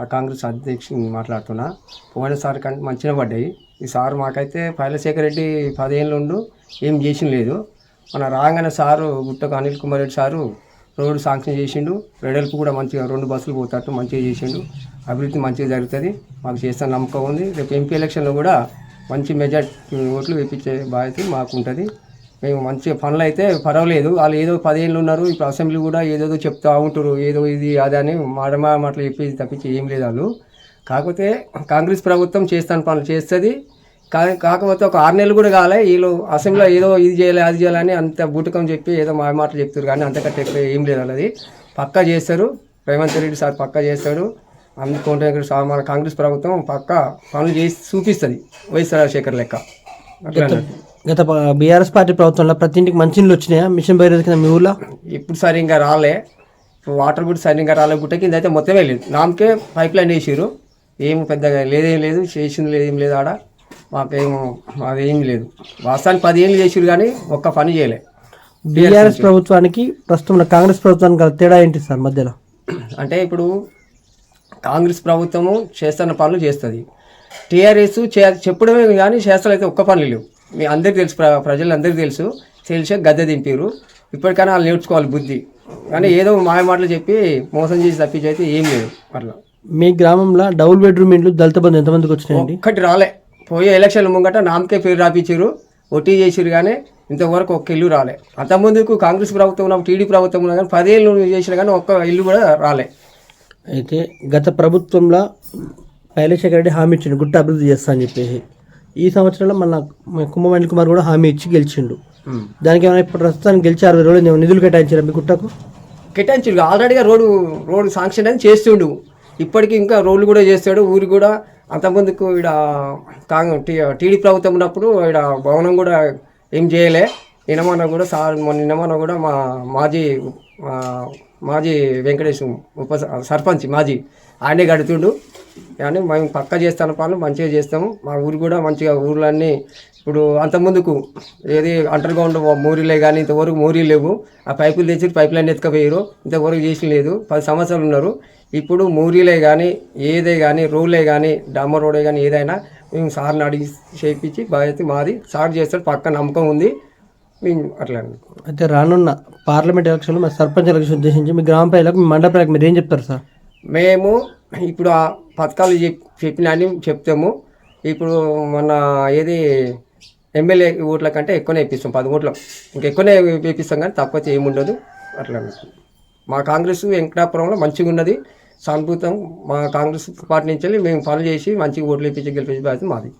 ఆ కాంగ్రెస్ అధ్యక్షుని మాట్లాడుతున్నా. పోయినసారి కంటే మంచిగా పడ్డాయి. ఈసారి మాకైతే పైలశేఖర్ రెడ్డి పదేళ్ళు ఉండు ఏం చేసిన లేదు. మన రాగానే sir గుట్టకు Anil Kumar Reddy sir road sanction చేసిండు. రెడల్పు కూడా మంచిగా రెండు బస్సులు పోతాడు మంచిగా చేసిండు. అభివృద్ధి మంచిగా జరుగుతుంది. మాకు చేస్తాను నమ్మకం ఉంది. రేపు ఎంపీ ఎలక్షన్లో కూడా మంచి మెజార్టీ ఓట్లు వేపించే బాధ్యత మాకు ఉంటుంది. మేము మంచిగా పనులు అయితే పర్వాలేదు. వాళ్ళు ఏదో పదేళ్ళు ఉన్నారు ఇప్పుడు అసెంబ్లీ కూడా ఏదేదో చెప్తా ఉంటారు ఏదో ఇది అది అని మాట మాటలు చెప్పేది తప్పించి ఏం లేదు వాళ్ళు. కాకపోతే కాంగ్రెస్ ప్రభుత్వం చేస్తాను పనులు చేస్తుంది. కా కాకపోతే ఒక ఆరు నెలలు కూడా కాలే వీళ్ళు అసెంబ్లీలో ఏదో ఇది చేయాలి అది చేయాలని అంత బూటకం చెప్పి ఏదో మా మాటలు చెప్తారు కానీ అంతకంటే ఎక్కువ ఏం లేదు వాళ్ళది. పక్కా చేస్తారు. రేవంత్ రెడ్డి సార్ పక్కా చేస్తాడు. అందుకుంటే మన కాంగ్రెస్ ప్రభుత్వం పక్కా పనులు చేసి చూపిస్తుంది. వైఎస్ రాజశేఖర్ లెక్క. అట్లా గత బీఆర్ఎస్ పార్టీ ప్రభుత్వంలో ప్రతి ఇంటికి మంచినీళ్ళు వచ్చినాయా? మిషన్ భగీరథ కింద మీ ఊర్లో? ఇప్పుడు సరిగ్గా రాలే. ఇప్పుడు వాటర్ కూడా సరిగ్గా రాలే. గుట్ట కింద అయితే మొత్తమే లేదు నామకే పైప్ లైన్ వేసారు ఏం పెద్దగా లేదేం లేదు. చేసింది లేదు ఏం లేదు ఆడ. మాకేం అదేం లేదు. వాస్తవానికి పది ఏళ్ళు చేసారు కానీ ఒక్క పని చేయలే. బీఆర్ఎస్ ప్రభుత్వానికి ప్రస్తుతం కాంగ్రెస్ ప్రభుత్వానికి గల తేడా ఏంటి సార్ మధ్యలో? అంటే ఇప్పుడు కాంగ్రెస్ ప్రభుత్వము చేస్తున్న పనులు చేస్తుంది. టీఆర్ఎస్ చే చెప్పడమే కానీ చేస్తలు అయితే ఒక్క పనులు లేవు. మీ అందరికీ తెలుసు ప్ర ప్రజలందరికీ తెలుసు. తెలిసే గద్దె దింపారు ఇప్పటికైనా వాళ్ళు నేర్చుకోవాలి బుద్ధి. కానీ ఏదో మాయ మాటలు చెప్పి మోసం చేసి తప్పించి అయితే ఏం లేదు అట్లా మీ గ్రామంలో డబుల్ బెడ్రూమ్ ఇండ్లు దళిత బంధు ఎంతమందికి వచ్చినాయండి? ఒక్కటి రాలే. పోయే ఎలక్షన్ల ముంగట నామకే పేరు రాపించారు ఒట్టి చేసిరు కానీ ఇంతవరకు ఒక్క ఇల్లు రాలే. అంతకుముందుకు కాంగ్రెస్ ప్రభుత్వం ఉన్నప్పుడు టీడీ ప్రభుత్వం ఉన్నా కానీ పదేళ్ళు చేసిన కానీ ఒక్క ఇల్లు కూడా రాలే. అయితే గత ప్రభుత్వంలో పైలశేఖర రెడ్డి హామీ ఇచ్చిండు గుట్ట అభివృద్ధి చేస్తా అని చెప్పేసి. ఈ సంవత్సరంలో మన కుంభమణి కుమార్ కూడా హామీ ఇచ్చి గెలిచిండు. దానికి ఏమైనా ఇప్పుడు ప్రస్తుతానికి గెలిచి అరవై రోజులు నిధులు కేటాయించారా మీ గుట్టకు? కేటాయించారు ఆల్రెడీగా రోడ్డు రోడ్డు శాంక్షన్ అని చేస్తుండు ఇప్పటికీ ఇంకా రోడ్లు కూడా చేస్తాడు ఊరు కూడా. అంతకుముందుకు ఇక్కడ టీడీ ప్రభుత్వం ఉన్నప్పుడు ఇక్కడ భవనం కూడా ఏం చేయలే. నిన్నమన్న కూడా సార్ మొన్న నిన్నమన్న కూడా మా మాజీ మాజీ వెంకటేష్ ఉప సర్పంచ్ మాజీ ఆయనే గడుతుండు కానీ మేము పక్క చేస్తాను పనులు మంచిగా చేస్తాము. మా ఊరు కూడా మంచిగా ఊర్లన్నీ ఇప్పుడు అంతకుముందుకు ఏది అండర్గ్రౌండ్ మోరీలే కానీ ఇంతవరకు మోరీ లేవు. ఆ పైపులు తెచ్చి పైప్ లైన్ ఎత్తుకపోయారు ఇంతవరకు చేసి లేదు. పది సంవత్సరాలు ఉన్నారు. ఇప్పుడు మోరీలే కానీ ఏదే కానీ రోడ్లే కానీ డామర్ రోడే కానీ ఏదైనా మేము సార్ని అడిగి చేయించి బాధ్యత మాది. సార్ చేస్తాడు పక్క నమ్మకం ఉంది. మేము అట్లా అయితే రానున్న పార్లమెంట్ ఎలక్షన్లో మరి సర్పంచ్ ఎలక్షన్ ఉద్దేశించి మీ గ్రామ ప్రజలకు మీ మండల ప్రజలకు మీరు ఏం చెప్తారు సార్? మేము ఇప్పుడు ఆ పథకాలు చెప్ చెప్పినని చెప్తాము. ఇప్పుడు మన ఏది ఎమ్మెల్యే ఓట్ల కంటే ఎక్కువనే ఇప్పిస్తాం పది ఓట్ల. ఇంకెక్కువనే ఇప్పిస్తాం కానీ తక్కువ ఏముండదు అట్లా. మా కాంగ్రెస్ వెంకటాపురంలో మంచిగా ఉన్నది. సానుభూతం మా కాంగ్రెస్ పార్టీ నుంచి వెళ్ళి మేము పనులు చేసి మంచిగా ఓట్లు ఇప్పించి గెలిపించే బాధ్యత మాది.